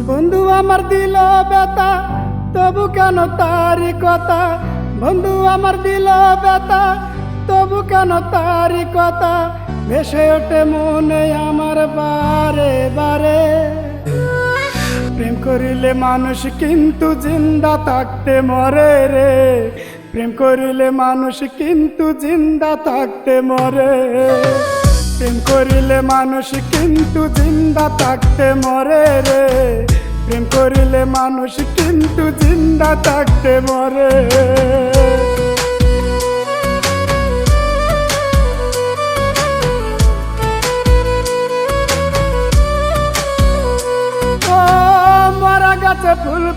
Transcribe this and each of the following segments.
আমার দিল ব্যথা, তবু কেন তারি কথা? বন্ধু আমার দিল ব্যথা, তবু কেন তারি কথা? ভেসে ওঠে মনে আমার বারে বারে। প্রেম করিলে মানুষ কিন্তু জিন্দা থাকতে মরে রে। প্রেম করিলে মানুষ কিন্তু জিন্দা থাকতে মরে। প্রেম করিলে মানুষ কিন্তু জিন্দা থাকতে মরে রে। প্রেম করিলে মানুষ কিন্তু জিন্দা থাকতে মরে।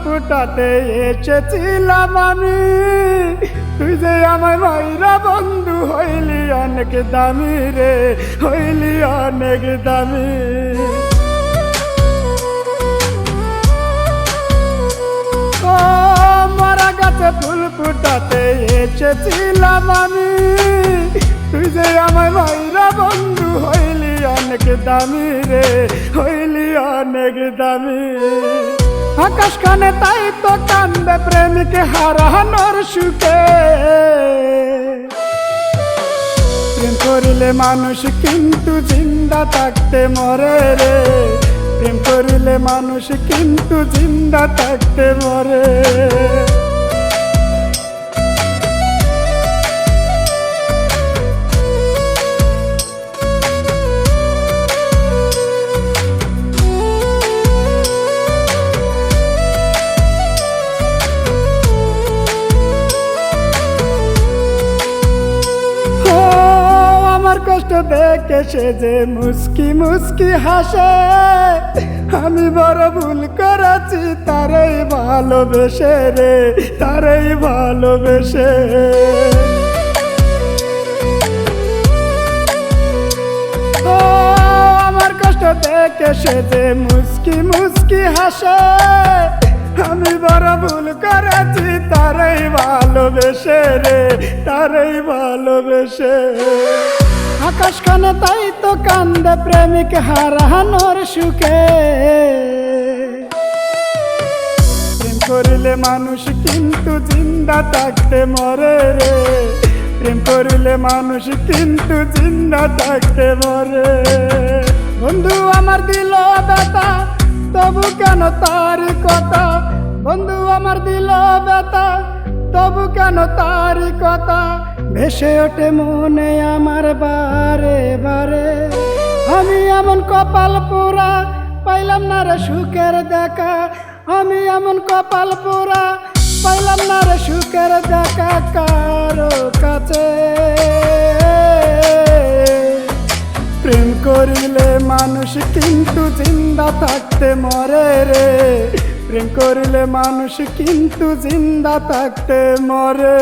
ফুটাতে এসেছিলাম আমি। তুই যে আমার ভাইরা বন্ধু হইলি অনেক দামি রে, হইলি অনেক দামি। মারা গাছে ফুল ফুটাতে এসেছিলাম আমি। তুই যে আমার ভাইরা বন্ধু হইলি অনেক দামি রে, হইলি অনেক দামি। আকাশ খানে তাই তো কান্দে প্রেমিকে হারানোর সুখে। প্রেম করিলে মানুষ কিন্তু জিন্দা থাকতে মরে রে। প্রেম করিলে মানুষ কিন্তু জিন্দা থাকতে মরে। কষ্ট দেখে সে যে মুস্কি মুস্কি হাসে। আমি বড় ভুল করেছি, তারই ভালোবেসে রে, তারই ভালোবেসে। আমার কষ্ট দেখে সে যে মুস্কি মুস্কি হাসে। আমি বড় ভুল করেছি, তারই ভালোবেসে রে, তারই ভালোবেসে। আকাশ খানে তাই তো কান্দে প্রেমিক হারানোর সুখে। প্রেম করিলে মানুষ কিন্তু জিন্দা থাকতে মরে রে। প্রেম করিলে মানুষ কিন্তু জিন্দা থাকতে মরে। বন্ধু, আমার দিল ব্যথা, তবু কেন তার কথা? বন্ধু, আমার দিল ব্যথা, তবু কেন তার কথা? ভেসে ওঠে মনে আমার বারে বারে। আমি এমন কপাল পোড়া, পাইলাম না রে সুখের দেখা। আমি এমন কপাল পোড়া, পাইলাম না রে সুখের দেখা কারও কাছে। প্রেম করিলে মানুষ কিন্তু জিন্দা থাকতে মরে রে। প্রেম করিলে মানুষ কিন্তু জিন্দা থাকতে মরে।